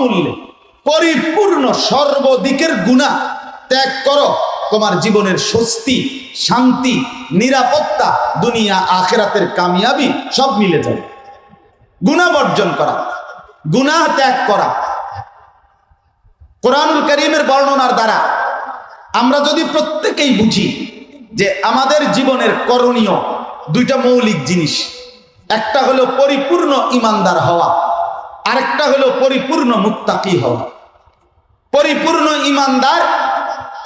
বিনামূল্যে পরিপূর্ণ সর্বদিকের গুণা ত্যাগ করো। তোমার জীবনের স্বস্তি, শান্তি, নিরাপত্তা, দুনিয়া, আখেরাতের কামিয়াবি সব মিলে যাবে গুণা বর্জন করা গুনাহ ত্যাগ করা। কোরআনুল করিমের বর্ণনার দ্বারা আমরা যদি প্রত্যেকেই বুঝি যে আমাদের জীবনের করণীয় দুইটা মৌলিক জিনিস, একটা হলো পরিপূর্ণ ইমানদার হওয়া। আরেকটা হলো পরিপূর্ণ মুত্তাকি হওয়া। পরিপূর্ণ ইমানদার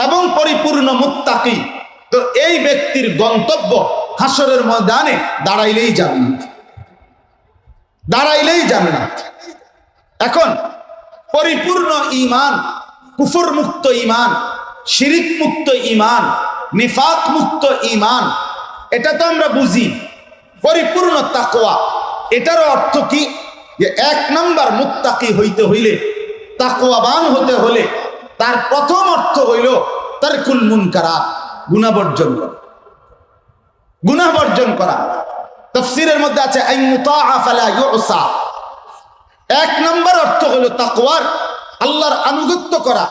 এবং পরিপূর্ণ মুক্তাকি তো এই ব্যক্তির গন্তব্য হাসরের ময়দানে দাঁড়াইলেই জান্নাত দাঁড়াইলেই জান্নাত এখন পরিপূর্ণ ইমান কুফর মুক্ত ইমান শিরিক মুক্ত ইমান নিফাক মুক্ত ইমান, এটা তো আমরা বুঝি। পরিপূর্ণ তাকওয়া, এটারও অর্থ কি? যে এক নাম্বার মুত্তাকি হইতে হইলে, তাকওয়াবান হতে হলে, তার প্রথম অর্থ হইল তারকুল মুনকারা গুনাহ বর্জন করা। গুনাহ বর্জন করা। তফসিরের মধ্যে আছে এক নম্বর অর্থ হলো তাকওয়ার, আল্লাহর আনুগত্য করা,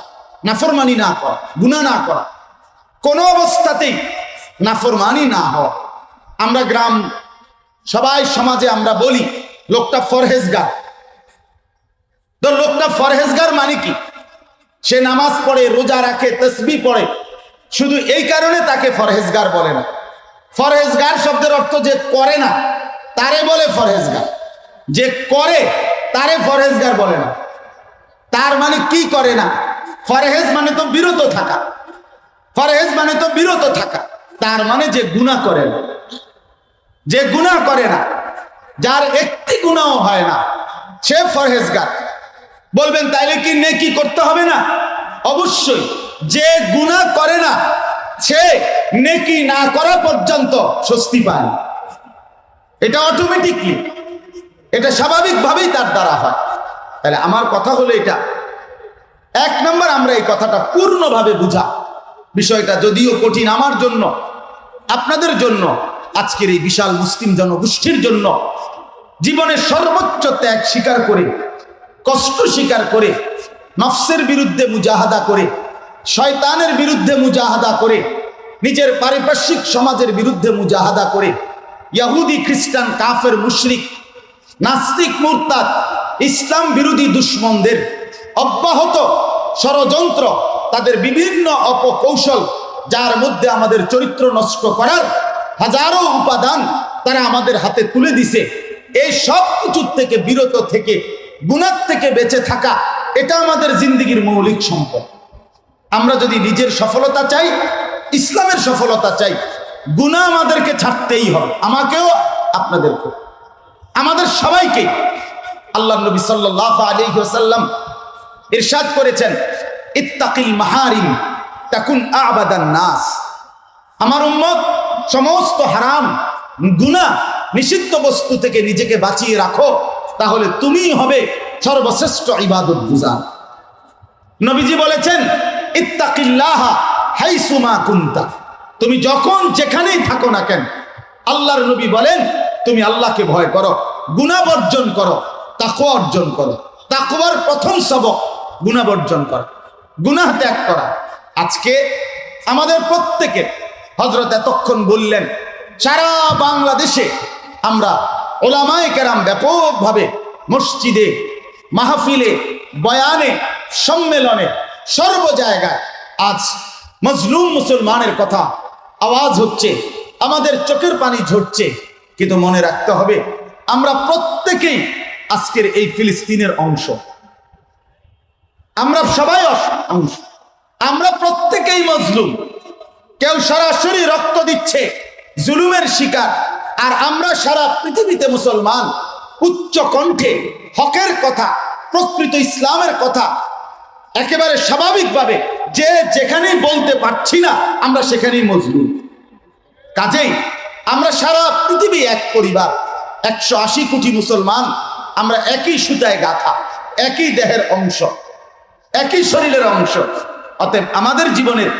নাফরমানি না করা, গুনাহ না করা। কোন অবস্থাতেই নাফরমানি না হওয়া। আমরা গ্রাম, সবাই সমাজে আমরা বলি লোকটা ফরহেজগার। তো লোকটা ফরহেজগার মানে কি? সে নামাজ পড়ে, রোজা রাখে, তসবি পড়ে। শুধু এই কারণে তাকে ফরহেজগার বলে না। ফরহেজগার শব্দের অর্থ যে করে না, তারে বলে ফরহেজগার। যে করে, তারে ফরহেজগার বলে না। তার মানে কি করে না? ফরহেজ মানে তো বিরত থাকা। ফরহেজ মানে তো বিরত থাকা। তার মানে যে গুণা করে না। যে গুণা করে না যার একটি গুণাও হয় না, সে ফরহেজগার। বলবেন, তাইলে কি নেকি করতে হবে না? অবশ্যই, যে গুণা করে না, সে নেকি না করা পর্যন্ত স্বস্তি পায়। এটা অটোমেটিকলি এটা স্বাভাবিকভাবেই তার দ্বারা হয়। তাহলে আমার কথা হলো এটা। এক নম্বর, আমরা এই কথাটা পূর্ণভাবে বুঝা। বিষয়টা যদিও কঠিন আমার জন্য, আপনাদের জন্য আজকের এই বিশাল মুসলিম জনগোষ্ঠীর জন্য জীবনের সর্বোচ্চ ত্যাগ স্বীকার করে, কষ্ট স্বীকার করে, নফসের বিরুদ্ধে মুজাহাদা করে, শয়তানের বিরুদ্ধে মুজাহাদা করে, নিজের পারিপার্শ্বিক সমাজের বিরুদ্ধে মুজাহাদা করে ইয়াহুদি খ্রিস্টান, কাফের, মুশরিক, নাস্তিক, মুরতাদ, ইসলাম বিরোধী দুশ্মনদের অব্যাহত ষড়যন্ত্র, তাদের বিভিন্ন অপকৌশল, যার মধ্যে আমাদের চরিত্র নষ্ট করার হাজারো উপাদান তারা আমাদের হাতে তুলে দিছে। এই সব কিছুর থেকে, বিরত থেকে, গুণার থেকে বেঁচে থাকা, এটা আমাদের জিন্দিগির মৌলিক সম্পদ। আমরা যদি নিজের সফলতা চাই, ইসলামের সফলতা চাই, গুণা আমাদেরকে ছাড়তেই হবে। আমাকেও আপনাদেরকে আমাদের সবাইকে আল্লাহ নবী সাল্লাহ আলিহাসাল্লাম ইরশাদ করেছেন, ইত্তাকিল মাহারিম, তাকুন আবাদান নাস। আমার উম্মত সমস্ত হারাম, গুনাহ নিষিদ্ধ বস্তু থেকে নিজেকে বাঁচিয়ে রাখো, তাহলে তুমিই হবে সর্বশ্রেষ্ঠ ইবাদত গুজার। নবীজি বলেছেন কুন্তা। তুমি যখন যেখানেই থাকো না কেন, আল্লাহর নবী বলেন, তুমি আল্লাহকে ভয় করো গুণা বর্জন করো, তাকওয়া অর্জন করো। তাকওয়ার প্রথম সবক গুণা বর্জন করা, গুনাহ ত্যাগ করা। আজকে আমাদের প্রত্যেকের হজরত এতক্ষণ বললেন, সারা বাংলাদেশে আমরা ওলামায়ে কেরাম ব্যাপকভাবে মসজিদে, মাহফিলে, বয়ানে, সম্মেলনে, সর্ব জায়গায় আজ মজলুম মুসলমানের কথা আওয়াজ হচ্ছে, আমাদের চোখের পানি ঝরছে। কিন্তু মনে রাখতে হবে, আমরা প্রত্যেকেই আজকের এই ফিলিস্তিনের অংশ। আমরা সবাই অংশ। আমরা প্রত্যেকেই মজলুম। কেউ সরাসরি রক্ত দিচ্ছে, জুলুমের শিকার। আর আমরা সারা পৃথিবীতে মুসলমান, উচ্চ কণ্ঠে হকের কথা, প্রকৃত ইসলামের কথা, একেবারে স্বাভাবিকভাবে যে যেখানেই বলতে পারছি না, আমরা সেখানেই মজলুম। কাজেই আমরা সারা পৃথিবী এক পরিবার, একশো আশি কোটি মুসলমান, আমরা একই সুতায় গাথা, একই দেহের অংশ, একই শরীরের অংশ। অতএব আমাদের জীবনের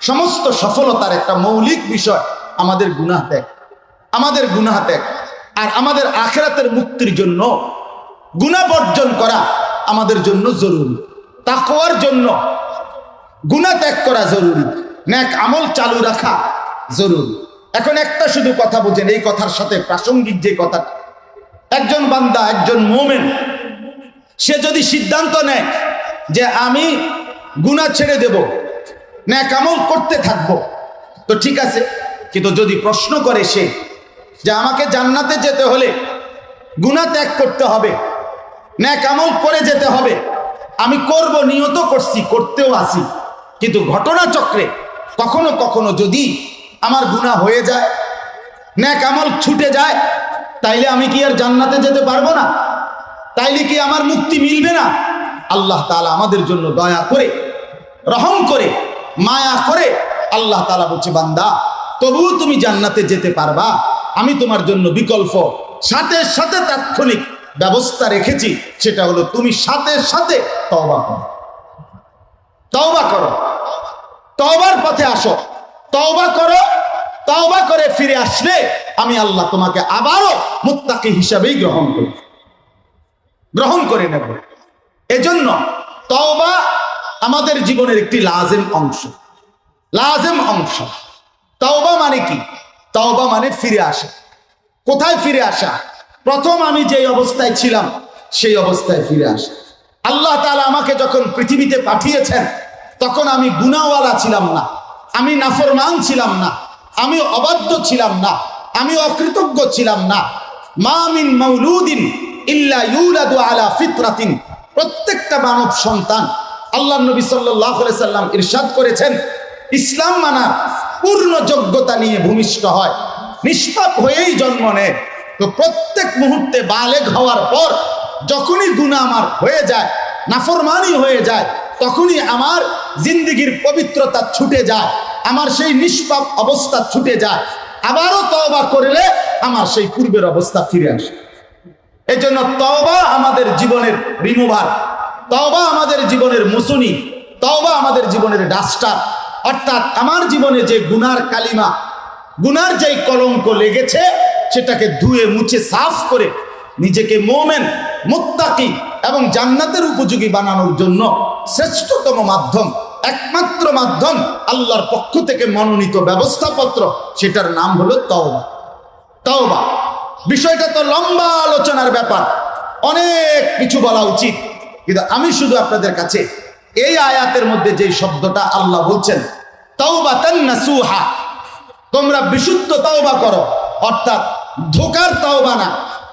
সমস্ত সফলতার একটা মৌলিক বিষয় আমাদের গুনাহ ত্যাগ। আমাদের গুনাহ ত্যাগ। আর আমাদের আখেরাতের মুক্তির জন্য গুণা বর্জন করা আমাদের জন্য জরুরি। তাকওয়ার জন্য গুণা ত্যাগ করা জরুরি। ন্যাক আমল চালু রাখা জরুরি। এখন একটা শুধু কথা বুঝেন, এই কথার সাথে প্রাসঙ্গিক যে কথা একজন বান্দা, একজন মোমেন, সে যদি সিদ্ধান্ত নেয় যে আমি গুণা ছেড়ে দেব ন্যাক আমল করতে থাকব। তো ঠিক আছে, কিন্তু যদি প্রশ্ন করে সে যে আমাকে জান্নাতে যেতে হলে গুণা ত্যাগ করতে হবে ন্যাক আমল করে যেতে হবে, আমি করব, নিয়ত করছি, করতেও আসি কিন্তু ঘটনা চক্রে কখনো কখনো যদি আমার গুণা হয়ে যায় ন্যাক আমল ছুটে যায়, তাইলে আমি কি আর জান্নাতে যেতে পারব না? তাইলে কি আমার মুক্তি মিলবে না? আল্লাহ তাআলা আমাদের জন্য দয়া করে, রহম করে মায়া করে আল্লাহ তালা বলছে, বান্দা, তবুও তুমি জান্নাতে যেতে পারবা। আমি তোমার জন্য বিকল্প সাথে সাথে তাৎক্ষণিক ব্যবস্থা রেখেছি, সেটা হলো তুমি সাথে সাথে তওবা করো। তওবা করো। তওবার পথে আসো। তওবা করো, তওবা করে ফিরে আসলে আমি আল্লাহ তোমাকে আবারও মুত্তাকি হিসাবেই গ্রহণ করি। গ্রহণ করে নেব। এজন্য তওবা আমাদের জীবনের একটি লাজেম অংশ। লাজেম অংশ। তওবা মানে কি? তওবা মানে ফিরে আসা। কোথায় ফিরে আসা? প্রথম আমি যেই অবস্থায় ছিলাম, সেই অবস্থায় ফিরে আসা। আল্লাহ তালা আমাকে যখন পৃথিবীতে পাঠিয়েছেন, তখন আমি গুনাওয়ালা ছিলাম না। আমি নাফরমান ছিলাম না। আমি অবাধ্য ছিলাম না। আমি অকৃতজ্ঞ ছিলাম না। মামিন মৌলুদিন ইল্লা ইউলাদু আলা ফিতরাতিন। প্রত্যেকটা মানব সন্তান আল্লাহ নবী সাল্লাম ইরশাদ করেছেন, ইসলাম মানা পূর্ণ যোগ্যতা নিয়ে ভূমিষ্ঠ হয়, নিষ্পাপ হয়েই জন্ম নেয়। তো প্রত্যেক মুহূর্তে বালেগ হওয়ার পর যখনই গুনাহ আমার হয়ে যায়, নাফরমানি হয়ে যায়, তখনই আমার জিন্দিগির পবিত্রতা ছুটে যায়, আমার সেই নিষ্পাপ অবস্থা ছুটে যায়। আবারও তওবা করলে আমার সেই পূর্বের অবস্থা ফিরে আসে। এই জন্য তওবা আমাদের জীবনের রিমুভার তওবা আমাদের জীবনের মুসুনি, তওবা আমাদের জীবনের ডাস্টার। অর্থাৎ আমার জীবনে যে গুনার কালিমা, গুনার যেই কলঙ্ক লেগেছে, সেটাকে ধুয়ে মুছে সাফ করে নিজেকে মোমেন, মুত্তাকি এবং জান্নাতের উপযোগী বানানোর জন্য শ্রেষ্ঠতম মাধ্যম, একমাত্র মাধ্যম আল্লাহর পক্ষ থেকে মনোনীত ব্যবস্থাপত্র, সেটার নাম হলো তওবা। তওবা। বিষয়টা তো লম্বা আলোচনার ব্যাপার। অনেক কিছু বলা উচিত। কিন্তু আমি শুধু আপনাদের কাছে এই আয়াতের মধ্যে যে শব্দটা আল্লাহ বলছেন, তাওবাতান নাসুহা। তোমরা বিশুদ্ধ তাওবা করো, অর্থাৎ ধোকার তাওবা না,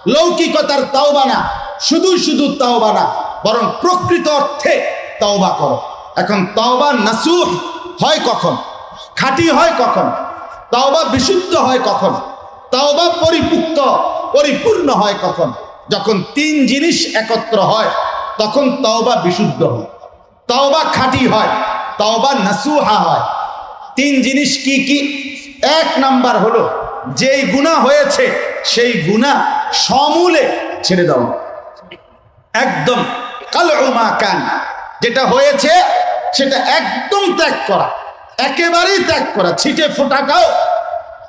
লৌকিকতার তাওবা না, শুধু শুধু তাওবা না, বরং প্রকৃত অর্থে তাওবা করো। এখন তাওবা নাসুহ হয় কখন? খাঁটি হয় কখন? তাওবা বিশুদ্ধ হয় কখন? তাওবা পরিপুক্ত, পরিপূর্ণ হয় কখন? যখন তিন জিনিস একত্র হয় তখন তাওবা বিশুদ্ধ হয়। তাওবা খাঁটি হয়, তাওবা নাসুহা হয়। তিন জিনিস কি কি? এক নাম্বার হলো, যেই গুণা হয়েছে, সেই গুণা সমূলে ছেড়ে দাও। একদম কাল কান, যেটা হয়েছে, সেটা একদম ত্যাগ করা। একেবারেই ত্যাগ করা, ছিটে ফোটাটাও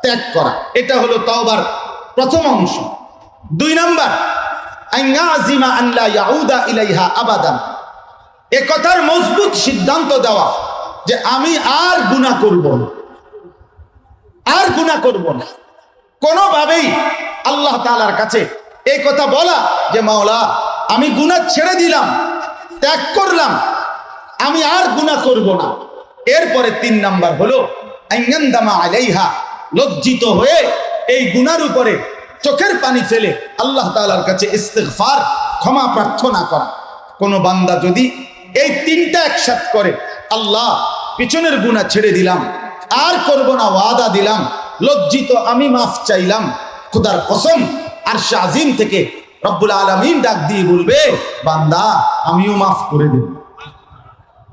ত্যাগ করা। এটা হলো তওবার প্রথম অংশ। দুই নাম্বার আইনাজিমা আল্লা ইয়াউদা ইলাইহা আবাদান। এ কথার মজবুত সিদ্ধান্ত দেওয়া যে আমি আর গুনাহ করব না। আর গুনাহ করব না। কোনোভাবেই আল্লাহ তাআলার কাছে এই কথা বলা যে, মাওলা, আমি গুনাহ ছেড়ে দিলাম, ত্যাগ করলাম, আমি আর গুনাহ করব না। এরপরে তিন নাম্বার হলো আইয়ান্দামা আলাইহা, লজ্জিত হয়ে এই গুনার উপরে চোখের পানি ফেলে আল্লাহ তাআলার কাছে ইস্তেগফার, ক্ষমা প্রার্থনা করা। কোন বান্দা যদি এই তিনটা একসাথ করে, আল্লাহ পিছনের গুণা ছেড়ে দিলাম, আর করব না, ওয়াদা দিলাম, লজ্জিত, আমি মাফ চাইলাম, খুদার কসম আর শাহিম থেকে রব্বুল আলমিন ডাক দিয়ে বলবে, বান্দা, আমিও মাফ করে দেব।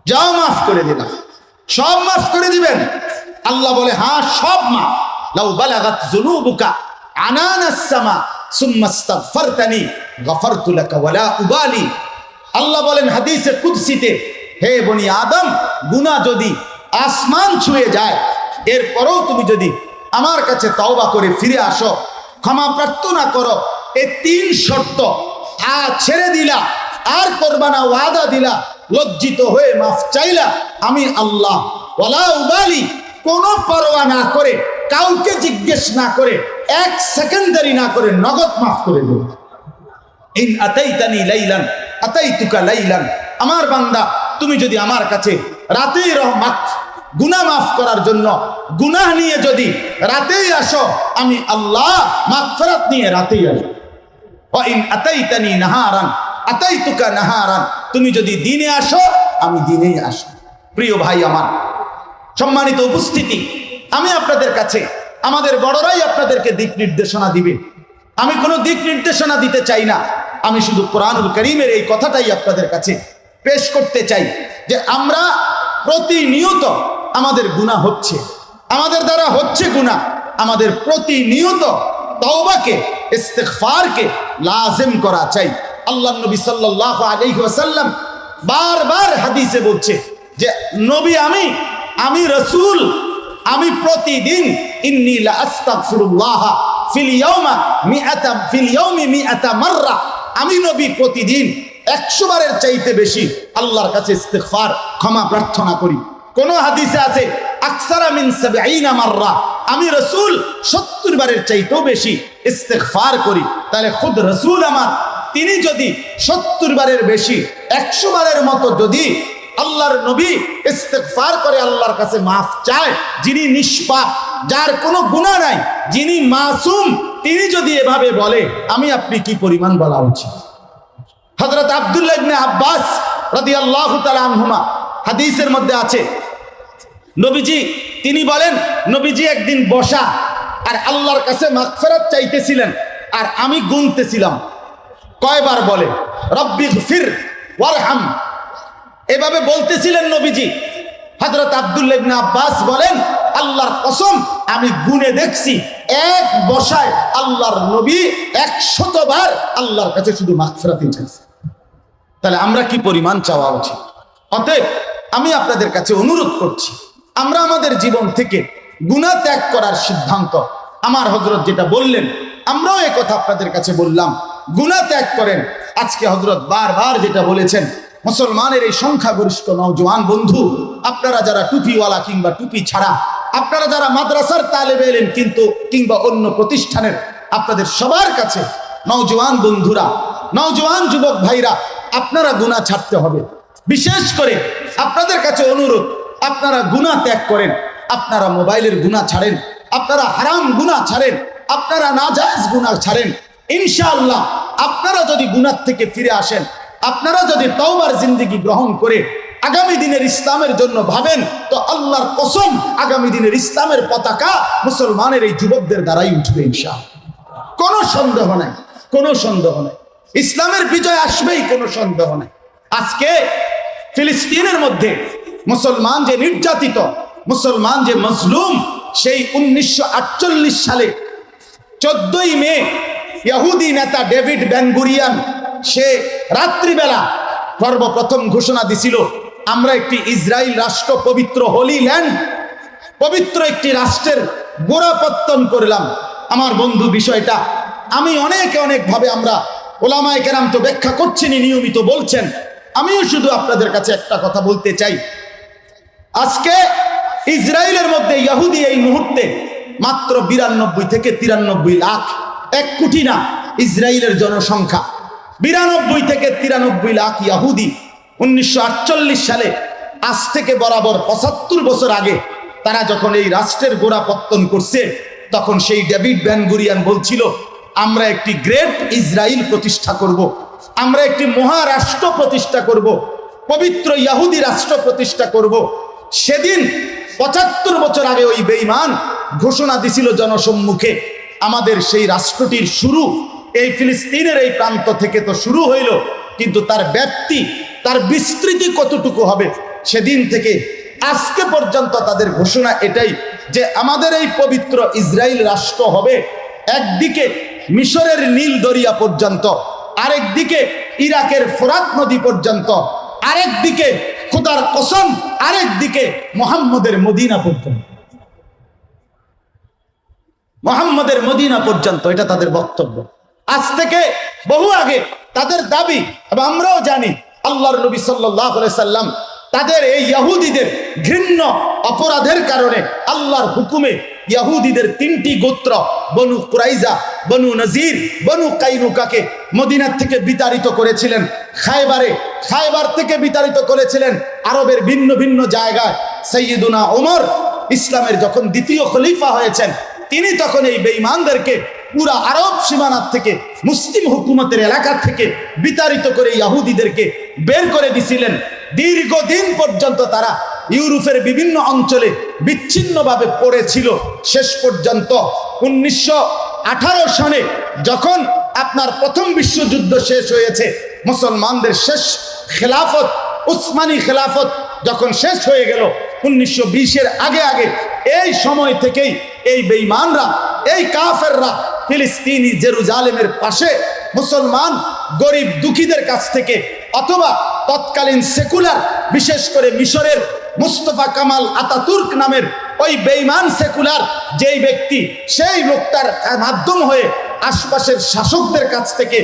যাও মাফ করে দিলাম। সব মাফ করে দিবেন। আল্লাহ বলে হ্যাঁ সব মাফ। লাউ বালাগাত যুনুবুকা আনানাস সামা সুম্মা গফারতু লাকা ওয়ালা উবালি। আল্লাহ বলেন হে বনি আদম যদি আসমান ছুঁয়ে যায় তুমি যদি আমার কাছে তওবা করে ফিরে আসো, ক্ষমা প্রার্থনা করো এই তিন শর্ত আ ছেড়ে দিলা, আর করবা না, ওয়াদা দিলা, লজ্জিত হয়ে মাফ চাইলা, আমি আল্লাহ, ওয়ালা উবালি, কোনো পরোয়া না করে কাউকে জিজ্ঞেস না করে, এক সেকেন্ডারি না করে নগদ মাফ করে দেব ইন আতাইতানি লাইলান আমার বান্দা, তুমি যদি আমার কাছে রাতেই রহমাত, গুনাহ মাফ করার জন্য গুনাহ নিয়ে যদি রাতেই আসো, আমি আল্লাহ মাগফিরাত নিয়ে রাতেই আসো ইন নাহারান নাহারান। তুমি যদি দিনে আসো, আমি দিনেই আসো প্রিয় ভাই আমার, সম্মানিত উপস্থিতি আমি আপনাদের কাছে, আমাদের বড়রাই আপনাদেরকে দিক নির্দেশনা দিবে। আমি কোনো দিক নির্দেশনা দিতে চাই না। আমি শুধু কোরআনুল করিমের এই কথাটাই আপনাদের কাছে পেশ করতে চাই যে আমরা প্রতিনিয়ত আমাদের গুণা হচ্ছে, আমাদের দ্বারা হচ্ছে গুণা আমাদের প্রতিনিয়ত তওবাকে, ইস্তেগফারকে লাজেম করা চাই। আল্লাহ নবী সাল্লাল্লাহু আলাইহি ওয়াসাল্লাম বারবার হাদিসে বলছে যে, নবী আমি আমি রসুল আমি প্রতিদিন আমি নবী প্রতিদিন একশো বারের চাইতে বেশি আল্লাহর কাছে ইস্তেগফার, ক্ষমা প্রার্থনা করি। কোন হাদিসে আছে আমি রসুল সত্তর বারের চাইতেও বেশি ইস্তেগফার করি। তাহলে খুদ রসুল আমার। তিনি যদি সত্তর বারের বেশি, একশো বারের মতো যদি আল্লাহর নবী ইস্তেগফার করে আল্লাহর কাছে মাফ চায়, যিনি নিষ্পাপ, যার কোনো গুনাহ নাই, যিনি মাসুম, তিনি যদি এভাবে বলে, আমি আপনি কি পরিমাণ বলা উচিত? হযরত আব্দুল্লাহ ইবনে আব্বাস রাদিয়াল্লাহু তাআলা আনহুমা, হাদিসের মধ্যে আছে, নবীজি, তিনি বলেন, নবীজি একদিন বসা, আর আল্লাহর কাছে মাগফিরাত চাইতেছিলেন, আর আমি গুনতেছিলাম। কয়বার বলে? রব্বি ফির ওয়ারহাম। এভাবে বলতেছিলেন নবীজি। হযরত আব্দুল্লাহ আব্বাস বলেন, আল্লাহর কসম, আমি গুনে দেখছি, এক বসায় আল্লাহর নবী একশতবার আল্লাহর কাছে শুধু মাগফিরাতই চাইছে। তাহলে আমরা কি পরিমাণ চাওয়া উচিত? অতএব আমি আপনাদের কাছে অনুরোধ করছি, আমরা আমাদের জীবন থেকে গুণা ত্যাগ করার সিদ্ধান্ত, আমার হজরত যেটা বললেন, আমরাও কথা আপনাদের কাছে বললাম গুণা ত্যাগ করেন। আজকে হজরত বারবার যেটা বলেছেন মুসলমানের এই সংখ্যাগরিষ্ঠ নওজোয়ান বন্ধু, আপনারা যারা টুপিওয়ালা কিংবা টুপি ছাড়া, আপনারা যারা মাদ্রাসার তালেবে এলেন কিন্তু, কিংবা অন্য প্রতিষ্ঠানের, আপনাদের সবার কাছে নওজোয়ান বন্ধুরা, নওজোয়ান যুবক ভাইরা, আপনারা গুণা ছাড়তে হবে। বিশেষ করে আপনাদের কাছে অনুরোধ, আপনারা গুণা ত্যাগ করেন, আপনারা মোবাইলের গুণা ছাড়েন, আপনারা হারাম গুণা ছাড়েন, আপনারা নাজায়জ গুণা ছাড়েন। ইনশাআল্লাহ, আপনারা যদি গুনার থেকে ফিরে আসেন আপনারা যদি তওবার জিন্দিগি গ্রহণ করে আগামী দিনের ইসলামের জন্য ভাবেন, তো আল্লাহর কসম আগামী দিনের ইসলামের পতাকা মুসলমানের এই যুবকদের দ্বারাই উঠবে ইনশাআল্লাহ। কোনো সন্দেহ নাই, কোনো সন্দেহ নাই। ইসলামের বিজয় আসবেই, কোনো সন্দেহ নাই। আজকে ফিলিস্তিনের মধ্যে মুসলমান যে নির্যাতিত, মুসলমান যে মজলুম, সেই উনিশশো আটচল্লিশ সালে চোদ্দই মে ইহুদি নেতা ডেভিড ব্যানগুরিয়ান সে রাত্রিবেলা সর্বপ্রথম ঘোষণা দিছিল, আমরা একটি ইসরায়েল রাষ্ট্র পবিত্র হোলি ল্যান্ড পবিত্র একটি রাষ্ট্রের গোড়াপত্তন করলাম। আমার বন্ধু বিষয়টা, আমি অনেকে অনেকভাবে আমরা ওলামায় কেরাম তো ব্যাখ্যা করছেনই নিয়মিত বলছেন। আমিও শুধু আপনাদের কাছে একটা কথা বলতে চাই। আজকে ইসরায়েলের মধ্যে ইয়াহুদি এই মুহূর্তে মাত্র বিরানব্বই থেকে তিরানব্বই লাখ, এক কোটি না ইসরায়েলের জনসংখ্যা। বিরানব্বই থেকে তিরানব্বই লাখ ইয়াহুদি উনিশশো আটচল্লিশ সালে, আজ থেকে বরাবর পঁচাত্তর বছর আগে তারা যখন এই রাষ্ট্রের গোড়া পত্তন করছে, তখন সেই ডেভিড ব্যানগুরিয়ান বলছিল, আমরা একটি গ্রেট ইসরায়েল প্রতিষ্ঠা করব। আমরা একটি মহারাষ্ট্র প্রতিষ্ঠা করব। পবিত্র ইয়াহুদি রাষ্ট্র প্রতিষ্ঠা করব। সেদিন পঁচাত্তর বছর আগে ওই বেঈমান ঘোষণা দিছিল জনসম্মুখে, আমাদের সেই রাষ্ট্রটির শুরু এই ফিলিস্তিনের এই প্রান্ত থেকে তো শুরু হইল, কিন্তু তার ব্যাপ্তি, তার বিস্তৃতি কতটুকু হবে, সেদিন থেকে আজকে পর্যন্ত তাদের ঘোষণা এটাই যে আমাদের এই পবিত্র ইসরায়েল রাষ্ট্র হবে একদিকে মিশরের নীল দরিয়া পর্যন্ত আরেক দিকে ইরাকের ফোরাত নদী পর্যন্ত আরেক দিকে খুদার কসম আরেক দিকে মোহাম্মদের মদিনা পর্যন্ত। মোহাম্মদের মদিনা পর্যন্ত, এটা তাদের বক্তব্য। আজ থেকে বহু আগে তাদের দাবি, এবং আমরাও জানি আল্লাহর নবী সাল্লাম তাদের এই ইয়াহুদিদের ঘৃণ্য অপরাধের কারণে আল্লাহর হুকুমে ইয়াহুদিদের তিনটি গোত্র, বনু কুরাইজা, বনু নজির, বনু কাইনুকাকে মদিনার থেকে বিতাড়িত করেছিলেন। খায়বারে, খায়বার থেকে বিতাড়িত করেছিলেন আরবের ভিন্ন ভিন্ন জায়গায়। সৈয়দুনা ওমর ইসলামের যখন দ্বিতীয় খলিফা হয়েছেন, তিনি তখন এই বেঈমানদেরকে পুরা আরব সীমানার থেকে মুসলিম হুকুমতের এলাকা থেকে বিতাড়িত করে ইয়াহুদিদেরকে বের করে দিছিলেন। দীর্ঘদিন পর্যন্ত তারা ইউরোপের বিভিন্ন অঞ্চলে বিচ্ছিন্নভাবে পড়েছিল। শেষ পর্যন্ত উনিশশো আঠারো সনে যখন আপনার প্রথম বিশ্বযুদ্ধ শেষ হয়েছে, মুসলমানদের শেষ খেলাফত, উসমানী খেলাফত যখন শেষ হয়ে গেল উনিশশো বিশের আগে আগে, এই সময় থেকেই এই বেঈমানরা, এই কাফেররা ফিলিস্তিনি জেরুজালেমের পাশে মুসলমান, গরিব, দুঃখীদের কাছ থেকে অথবা তৎকালীন সেকুলার, বিশেষ করে মিশরের মুস্তফা কামাল আতাতুর্ক নামের ওই বেঈমান সেকুলার যেই ব্যক্তি, সেই লোকটার মাধ্যম হয়ে আশপাশের শাসকদের কাছ থেকে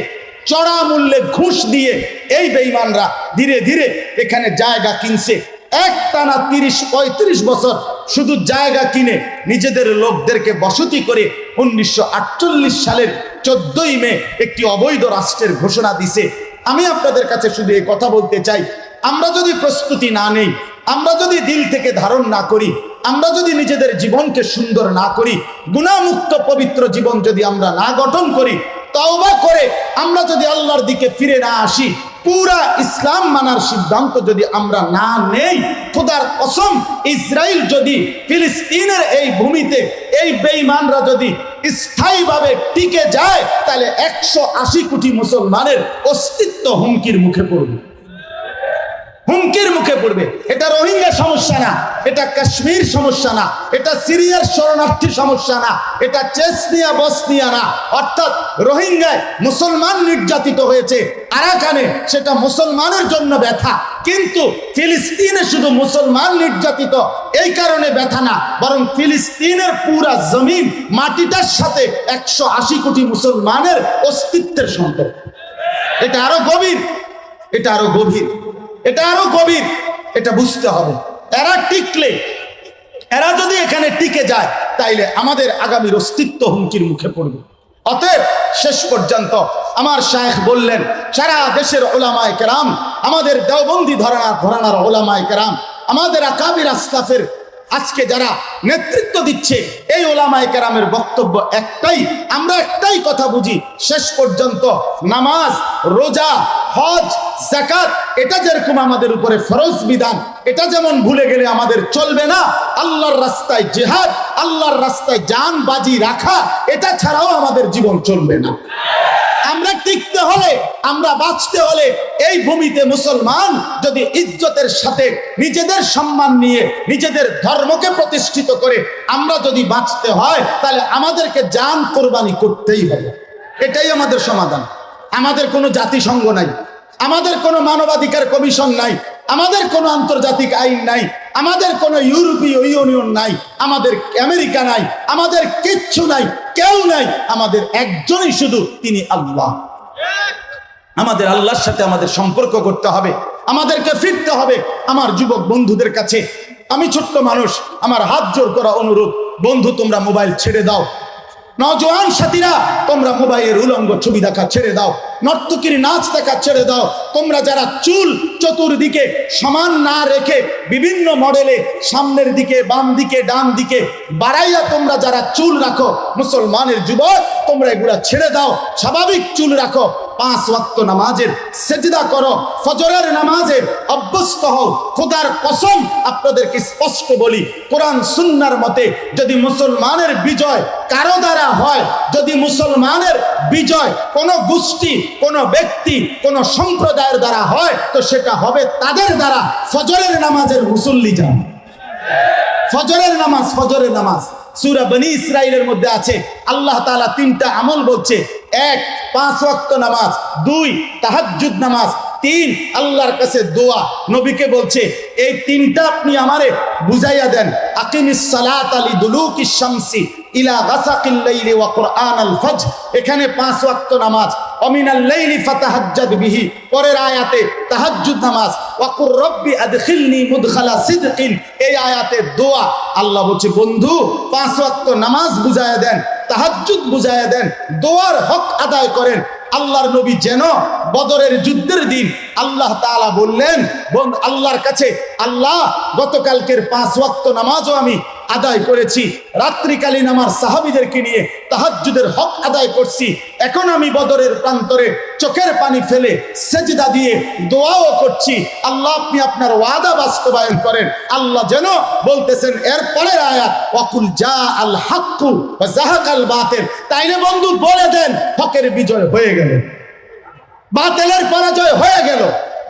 চড়া মূল্যে ঘুষ দিয়ে এই বেঈমানরা ধীরে ধীরে এখানে জায়গা কিনছে। এক টানা তিরিশ, পঁয়ত্রিশ বছর শুধু জায়গা কিনে নিজেদের লোকদেরকে বসতি করে উনিশশো আটচল্লিশ সালের চোদ্দই মে একটি অবৈধ রাষ্ট্রের ঘোষণা দিছে। আমি আপনাদের কাছে শুধু এই কথা বলতে চাই, আমরা যদি প্রস্তুতি না নেই, আমরা যদি দিল থেকে ধারণ না করি, আমরা যদি নিজেদের জীবনকে সুন্দর না করি, গুণামুক্ত পবিত্র জীবন যদি আমরা না গঠন করি, তওবা করে আমরা যদি আল্লাহর দিকে ফিরে না আসি পুরা ইসলাম মানার সিদ্ধান্ত যদি আমরা না নেই, খোদার কসম ইসরায়েল যদি ফিলিস্তিনের এই ভূমিতে এই বেঈমানরা যদি স্থায়ীভাবে টিকে যায়, তাহলে একশো আশি কোটি মুসলমানের অস্তিত্ব হুমকির মুখে পড়বে। হুমকির মুখে পড়বে। এটা রোহিঙ্গা সমস্যা না, এটা কাশ্মীর সমস্যা না, এটা সিরিয়ার শরণার্থী সমস্যা না, এটা চেসনিয়া, বসনিয়া না। অর্থাৎ রোহিঙ্গায় মুসলমান নির্যাতিত হয়েছে আরাকানে, সেটা মুসলমানের জন্য ব্যথা। কিন্তু ফিলিস্তিনে শুধু মুসলমান নির্যাতিত, এই কারণে ব্যথা না, বরং ফিলিস্তিনের পুরা জমিন মাটিটার সাথে একশো আশি কোটি মুসলমানের অস্তিত্বের সম্পর্ক। এটা আরও গভীর, এটা আরও গভীর। এটা আরও গভীর, এটা বুঝতে হবে। এরা টিকলে, এরা যদি এখানে টিকে যায়, তাইলে আমাদের আগামীর অস্তিত্ব হুমকির মুখে পড়বে। অতএব শেষ পর্যন্ত আমার শায়েখ বললেন, সারা দেশের ওলামায় কেরাম, আমাদের দেওবন্দি ধরানার ধরানার ওলামায় কেরাম, আমাদের আকাবির আসলাফের আজকে যারা নেতৃত্ব দিচ্ছে, এই ওলামায় কেরামের বক্তব্য একটাই, আমরা একটাই কথা বুঝি, শেষ পর্যন্ত নামাজ, রোজা, হজ জাকাত এটা যেরকম আমাদের উপরে ফরজ বিধান, এটা যেমন ভুলে গেলে আমাদের চলবে না, আল্লাহর রাস্তায় জেহাদ, আল্লাহর রাস্তায় জান বাজি রাখা, এটা ছাড়াও আমাদের জীবন চলবে না। আমরা টিকতে হলে, আমরা বাঁচতে হলে এই ভূমিতে মুসলমান যদি ইজ্জতের সাথে নিজেদের সম্মান নিয়ে নিজেদের ধর্মকে প্রতিষ্ঠিত করে আমরা যদি বাঁচতে হয়, তাহলে আমাদেরকে যান কোরবানি করতেই হবে। এটাই আমাদের সমাধান। আমাদের কোনো জাতিসংঘ নাই। আমাদের কোনো মানবাধিকার কমিশন নাই, আমাদের কোনো আন্তর্জাতিক আইন নাই, আমাদের কোনো ইউরোপীয় ইউনিয়ন নাই, আমাদের আমেরিকা নাই, আমাদের কিচ্ছু নাই, কেউ নাই, আমাদের একজনই শুধু তিনি আল্লাহ। আমাদের আল্লাহর সাথে আমাদের সম্পর্ক করতে হবে, আমাদেরকে ফিরতে হবে আমার যুবক বন্ধুদের কাছে। আমি ছোট্ট মানুষ, আমার হাত জোর করা অনুরোধ, বন্ধু তোমরা মোবাইল ছেড়ে দাও। নজওয়ান সাথীরা, তোমরা মোবাইলের উলঙ্গ ছবি দেখা ছেড়ে দাও। নর্তকীর নাচ দেখা ছেড়ে দাও। তোমরা যারা চুল চতুর্দিকে সমান না রেখে বিভিন্ন মডেলে সামনের দিকে, বাম দিকে, ডান দিকে বাড়াইয়া তোমরা যারা চুল রাখো, মুসলমানের যুবক, তোমরা এগুলা ছেড়ে দাও। স্বাভাবিক চুল রাখো। পাঁচ ওয়াক্ত নামাজের সেজদা করো, ফজরের নামাজে অভ্যস্ত হও। খোদার কসম আপনাদেরকে স্পষ্ট বলি, কোরআন সুন্নার মতে যদি মুসলমানের বিজয় কারও দ্বারা হয়, যদি মুসলমানের বিজয় কোনো গোষ্ঠী, কোনো ব্যক্তি, কোনো সম্প্রদায়ের দ্বারা হয়, তো সেটা হবে তাদের দ্বারা। ফজরের নামাজের মুসল্লি যান ফজরের নামাজ ফজরের নামাজ। সুরা বনি ইসরায়েলের মধ্যে আছে। আল্লাহ তালা তিনটা আমল বলছে। এক, পাঁচ ওয়াক্ত নামাজ। দুই তাহাজুদ নামাজ। তিন, আল্লাহর কাছে দোয়া। নবীকে বলছে, এই তিনটা আপনি আমারে বুঝাইয়া দেন। আকিমিস এখানে পাঁচ ওয়াক্ত নামাজ। বন্ধু, পাঁচ ওয়াক্ত নামাজ বুঝায়া দেন, তাহাজ্জুদ বুঝায়া দেন, দোয়ার হক আদায় করেন। আল্লাহর নবী যেন বদরের যুদ্ধের দিন আল্লাহ তাআলা বললেন আল্লাহর কাছে আল্লাহ, গতকালকের পাঁচ ওয়াক্ত নামাজও আমি আদায় করেছি। রাত্রিকালীন আমার সাহাবিদেরকে নিয়ে তাহাজ্জুদের হক আদায় করছি। এখন আমি বদরের প্রান্তরে চোখের পানি ফেলে সেজদা দিয়ে দোয়াও করছি। আল্লাহ, আপনি আপনার ওয়াদা বাস্তবায়ন করেন। আল্লাহ যেন বলতেছেন, এর পরের আয়াত, ওয়াকুল যা আল হাক্কু ওয়া জাহাকাল বাতিল। তাইলে বন্ধু, বলে দেন, হকের বিজয় হয়ে গেল। বাতিলের পরাজয় হয়ে গেল।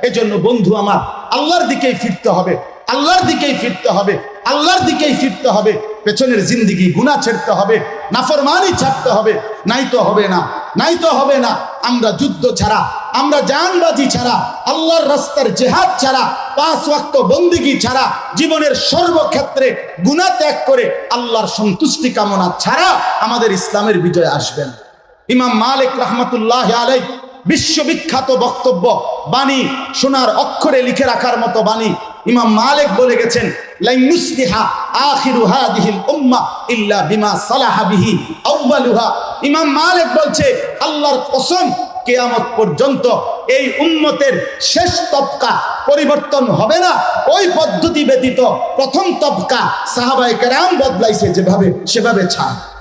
এজন্য বন্ধু আমার, আল্লাহর দিকেই ফিরতে হবে। আল্লাহর দিকেই ফিরতে হবে। আল্লাহর দিকেই ফিরতে হবে, পেছনের জিন্দিগি গুণা ছেড়তে হবে, নাফরমানি ছাড়তে হবে, নাই তো হবে না, নাই তো হবে না। আমরা যুদ্ধ ছাড়া, আমরা জানবাজি ছাড়া, আল্লাহর রাস্তার জেহাদ ছাড়া, পাঁচ ওয়াক্ত বন্দিগি ছাড়া, জীবনের সর্বক্ষেত্রে গুণা ত্যাগ করে আল্লাহর সন্তুষ্টি কামনা ছাড়া আমাদের ইসলামের বিজয় আসবে না। ইমাম মালিক রহমতুল্লাহ আলাই বিশ্ববিখ্যাত বক্তব্য, বাণী, সোনার অক্ষরে লিখে রাখার মতো বাণী ইমাম মালিক বলে গেছেন ইমাম মালিক বলছে, আল্লাহর কসম, কেয়ামত পর্যন্ত এই উম্মতের শেষ তবকা পরিবর্তন হবে না। ওই পদ্ধতি ব্যতীত প্রথম তবকা সাহাবায়ে কেরাম বদলাইছে যেভাবে, সেভাবে ছাড়।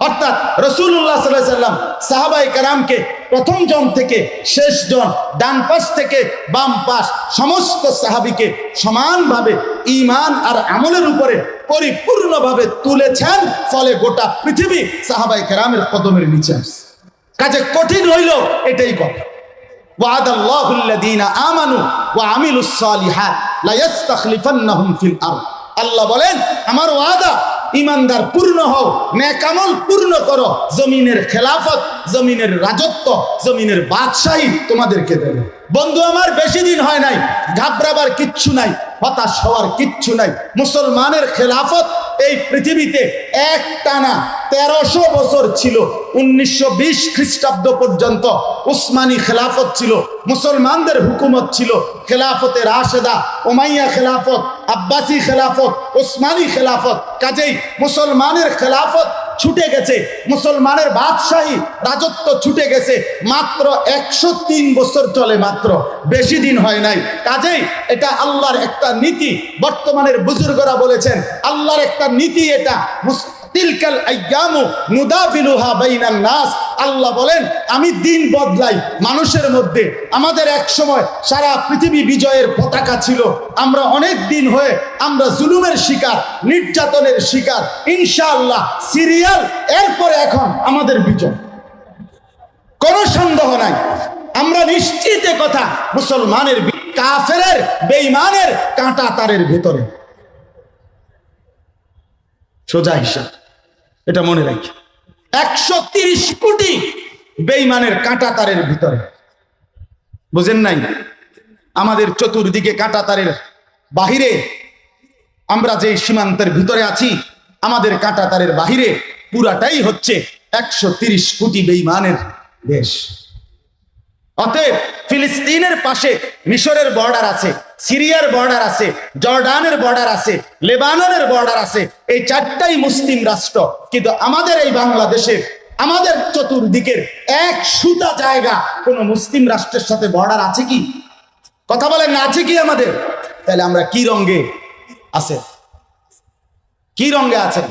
অর্থাৎ রসুল্লাহ সাল্লাম সাহাবাই কারামকে প্রথম জন থেকে শেষ জন ডান পাশ থেকে বাম পাশ সমস্ত সাহাবিকে সমানভাবে ইমান আর আমলের উপরে পরিপূর্ণভাবে তুলেছেন ফলে গোটা পৃথিবী সাহাবাই কারামের কদমের নিচে আসছে কাজে কঠিন হইল এটাই কথা وعد الله الذين آمنوا وعملوا الصالحات لا يستخلفنهم في الأرض আল্লাহ বলেন আমার ওয়াদা ইমানদার পূর্ণ হও নেকামল পূর্ণ করো। জমিনের খেলাফত জমিনের রাজত্ব জমিনের বাদশাহী তোমাদেরকে দেবে। বন্ধু আমার বেশি দিন হয় নাই, ঘাবড়াবার কিচ্ছু নাই, হতাশ হওয়ার কিচ্ছু নাই। মুসলমানের খেলাফত এই পৃথিবীতে এক টানা তেরোশো বছর ছিল, উনিশশো বিশ খ্রিস্টাব্দ পর্যন্ত উসমানী খেলাফত ছিল, মুসলমানদের হুকুমত ছিল খেলাফতে রাশেদা, ওমাইয়া খেলাফত, আব্বাসী খেলাফত, ওসমানী খেলাফত। কাজেই মুসলমানের খেলাফত ছুটে গেছে। মুসলমানের বাদশাহী রাজত্ব ছুটে গেছে। মাত্র একশো তিন বছর চলে মাত্র। বেশি দিন হয় নাই। কাজেই এটা আল্লাহর একটা নীতি। বর্তমানের বুজুর্গরা বলেছেন, আল্লাহর একটা নীতি এটা। তিলকাল আইয়ামু নুদাফিলুহা বাইনান নাস। আল্লাহ বলেন, আমি দিন বদলাই মানুষের মধ্যে। আমাদের এক সময় সারা পৃথিবী বিজয়ের পতাকা ছিল। আমরা অনেক দিন হয়ে আমরা জুলুমের শিকার, নির্যাতনের শিকার। ইনশাআল্লাহ সিরিয়াল, এরপরে এখন আমাদের বিজয়। কোনো সন্দেহ নাই। আমরা নিশ্চিত কথা মুসলমানের কাফেরের, বেঈমানের কাঁটা তারের ভেতরে। সোজা হিসাব। এটা মনে রাখি। একশো তিরিশ কোটি বেইমানের কাঁটা তারের ভিতরে। বুঝেন নাই? আমাদের চতুর্দিকে কাঁটা তারের বাহিরে আমরা যে সীমান্তের ভিতরে আছি, আমাদের কাঁটা তারের বাহিরে পুরাটাই হচ্ছে একশো তিরিশ কোটি বেইমানের দেশ। অতএব ফিলিস্তিনের পাশে মিশরের বর্ডার আছে, সিরিয়ার বর্ডার আছে, জর্ডানের বর্ডার আছে, লেবাননের বর্ডার আছে, এই চারটাই মুসলিম রাষ্ট্র। কিন্তু আমাদের এই বাংলাদেশে, আমাদের চতুর্দিকের এক সুতা জায়গা কোন মুসলিম রাষ্ট্রের সাথে বর্ডার আছে কি? কথা বলেন না আছে কি আমাদের? তাহলে আমরা কি রঙ্গে আছে কি রঙ্গে আছেন?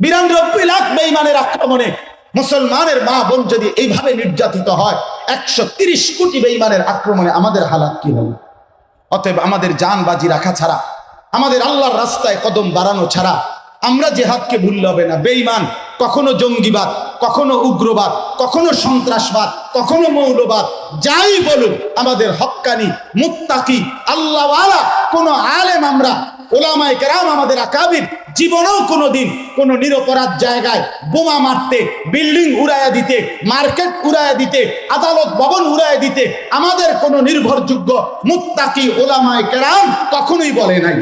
বিরানব্বই লাখ বেইমানের আক্রমণে মুসলমানের মা বোন যদি এইভাবে নির্যাতিত হয়, একশো তিরিশ কোটি বেইমানের আক্রমণে আমাদের হালাত কি হবে? অতএব আমাদের জান বাজি রাখা ছাড়া, আমাদের আল্লাহর রাস্তায় কদম বাড়ানো ছাড়া, আমরা যে জেহাদকে ভুললে হবে না। বেইমান কখনো জঙ্গিবাদ, কখনো উগ্রবাদ, কখনো সন্ত্রাসবাদ, কখনো মৌলবাদ, যাই বলুক, আমাদের হক্কানি, মুত্তাকি, আল্লাহওয়ালা কোনো আলেম আমরা ওলামাই কেরাম আমাদের আকাবির জীবনেও কোনোদিন কোনো নিরপরাধ জায়গায় বোমা মারতে, বিল্ডিং উড়াইয়া দিতে, মার্কেট উড়াইয়া দিতে, আদালত ভবন উড়াইয়া দিতে আমাদের কোনো নির্ভরযোগ্য মুত্তাকি ওলামায় কেরাম কখনোই বলে নাই।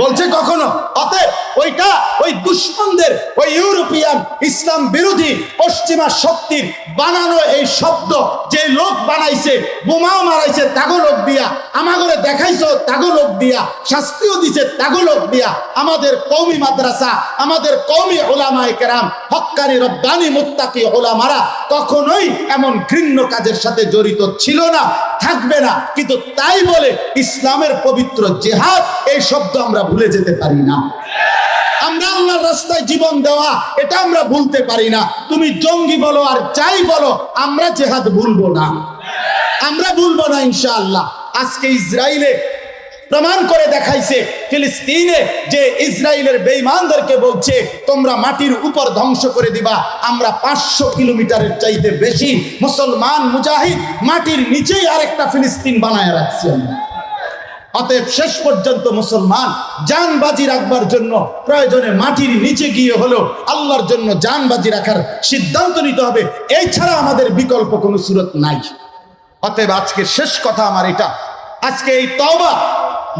বলছে কখনো? অতএব ওইটা ওই দুশ্মনদের, ওই ইউরোপিয়ান ইসলাম বিরোধী পশ্চিমা শক্তির বানানো এই শব্দ যে লোক বানাইছে, বোমাও মারাইছে, তাগো লোক দিয়া, আমাগরে দেখাইছো, তাগো লোক দিয়া, শাস্তিও দিছে, তাগো লোক দিয়া, আমাদের কৌমি মাদ্রাসা, আমাদের কৌমি ওলামায়ে কেরাম, হক্কানি রব্বানি মুত্তাকি ওলামারা কখনোই এমন ঘৃণ্য কাজের সাথে জড়িত ছিল না, থাকবে না। কিন্তু তাই বলে ইসলামের পবিত্র জেহাদ, এই শব্দ আমরা ভুলে যেতে পারি না। আমরা আল্লাহর রাস্তায় জীবন দেওয়া, এটা আমরা ভুলতে পারি না। তুমি জঙ্গি বলো আর যাই বলো, আমরা জেহাদ ভুলবো না। আমরা ভুলবো না ইনশাআল্লাহ। আজকে ইসরায়েলে প্রমাণ করে দেখাইছে ফিলিস্তিনে যে ইসরায়েলের বেঈমানদেরকে বলছে, তোমরা মাটির উপর ধ্বংস করে দিবা। আমরা পাঁচশো কিলোমিটারের চাইতে বেশি মুসলমান মুজাহিদ মাটির নিচেই আরেকটা ফিলিস্তিন বানায় রাখছি আমরা। অতএব শেষ পর্যন্ত মুসলমান জান বাজি রাখবার জন্য প্রয়োজনে মাটির নিচে গিয়ে হলো আল্লাহর জন্য জান বাজি রাখার সিদ্ধান্ত নিতে হবে। এই ছাড়া আমাদের বিকল্প কোনো সুরত নাই। অতএব আজকে শেষ কথা আমার এটা। আজকে এই তওবা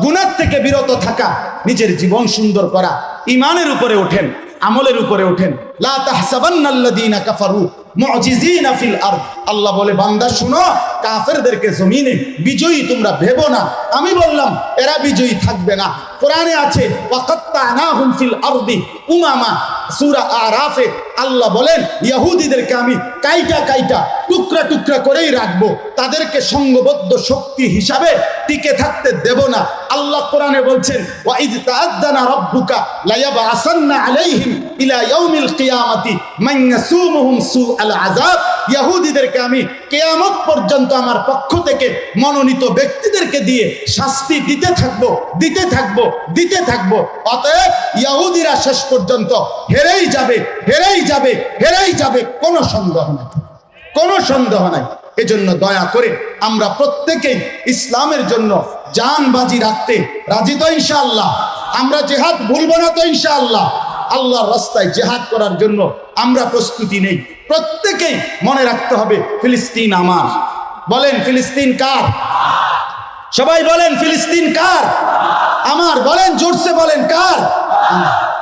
গুনার থেকে বিরত থাকা, নিজের জীবন সুন্দর করা ইমানের উপরে ওঠেন, আমলের উপরে ওঠেন। লা তাহসাবান্নাল্লাযীনা কাফারু মুজিজিনা ফিল আরদ। আল্লাহ বলে, বান্দা, শুনো, কাফেরদেরকে জমিনে বিজয়ী তোমরা ভেবো না। আমি বললাম, এরা বিজয়ী থাকবে না। কোরআনে আছে আল্লাহ বলেন ইহুদিদেরকে আমি কাইটা কাইটা, টুকরা টুকরা করেই রাখব। তাদেরকে সঙ্গবদ্ধ শক্তি হিসাবে টিকে থাকতে দেব না। আল্লাহ কোরআনে বলছেন, ওয়াইদ তাআদ্দানা রাব্বুকা লায়াবআসান্না আলাইহিম ইলা ইয়াউমিল কিয়ামাতি মান সুআল আযাব। ইহুদিদেরকে আমি কেয়ামত পর্যন্ত আমার পক্ষ থেকে মনোনীত ব্যক্তিদেরকে দিয়ে শাস্তি দিতে থাকব দিতে থাকব দিতে থাকব। অতএব ইহুদিরা শেষ পর্যন্ত হেরেই যাবে হেরেই যাবে হেরেই যাবে, কোনো সন্দেহ নেই। কোনো সন্দেহ নাই। এজন্য দয়া করে আমরা প্রত্যেকেই ইসলামের জন্য জান বাজি রাখতে রাজি তো ইনশাআল্লাহ। আমরা জেহাদ ভুলবো না তো ইনশাআল্লাহ। আল্লাহর রাস্তায় জেহাদ করার জন্য আমরা প্রস্তুতি নেই। প্রত্যেকেই মনে রাখতে হবে, ফিলিস্তিন আমার। বলেন, ফিলিস্তিন কার? সবাই বলেন, ফিলিস্তিন কার? আমার, বলেন, জোরসে বলেন, কার।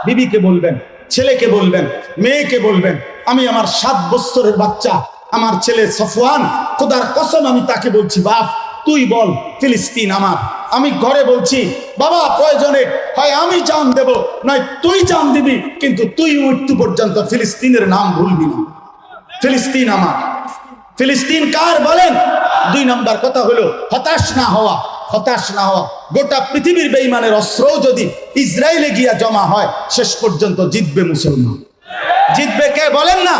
বিবিকে বলবেন, ছেলেকে বলবেন, মেয়েকে বলবেন, আমি আমার সাত বছরের বাচ্চা, আমার ছেলে সফওয়ান, খোদার কসম আমি তাকে বলছি, বাপ তুই বল, ফিলিস্তিন আমার। আমি ঘরে বলছি, বাবা, প্রয়োজনে, হয় আমি জান দেব, নয় তুই জান দিবি, কিন্তু তুই মৃত্যু পর্যন্ত ফিলিস্তিনের নাম ভুলবি না। ফিলিস্তিন আমার। ফিলিস্তিন কার বলেন? দুই নম্বর কথা হলো, হতাশ না হওয়া, হতাশ না হওয়া। গোটা পৃথিবীর বেইমানের অস্ত্রও যদি ইসরায়েলে গিয়া জমা হয়, শেষ পর্যন্ত জিতবে মুসলমান। জিতবে কে বলেন না?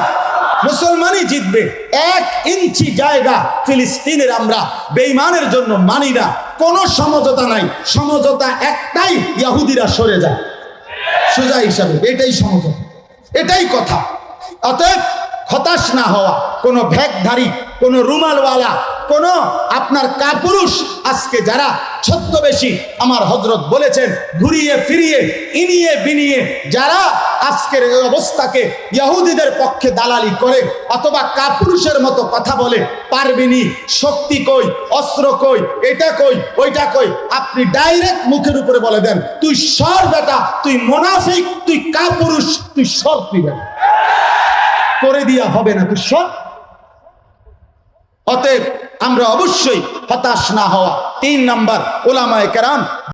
মুসলমানই জিতবে। এক ইঞ্চি জায়গা ফিলিস্তিনের আমরা বেইমানের জন্য মানি না। কোনো সমঝোতা নাই। সমঝোতা একটাই ইয়াহুদিরা সরে যায়। সোজা হিসাবে, এটাই সমঝোতা। এটাই কথা। অতএব হতাশ না হওয়া, কোনো ভ্যাগধারী কোনো রুমালওয়ালা কোনো আপনার কাপুরুষ আজকে যারা ছদ্মবেশী আমার হজরত বলেছেন, ঘুরিয়ে ফিরিয়ে, ইনিয়ে বিনিয়ে যারা আজকের এই অবস্থাকে ইহুদিদের পক্ষে দালালি করে অথবা কাপুরুষের মতো কথা বলে, পারবিনি, শক্তি কই, অস্ত্র কই, এটা কই, ওইটা কই, আপনি ডাইরেক্ট মুখের উপরে বলে দেন, তুই সর বেটা, তুই মোনাফিক, তুই কাপুরুষ, তুই সর তুই করে দিয়া হবে না, তুই সব অতএব আমরা অবশ্যই হতাশ না হওয়া। তিন নাম্বার ওলামায় কেরাম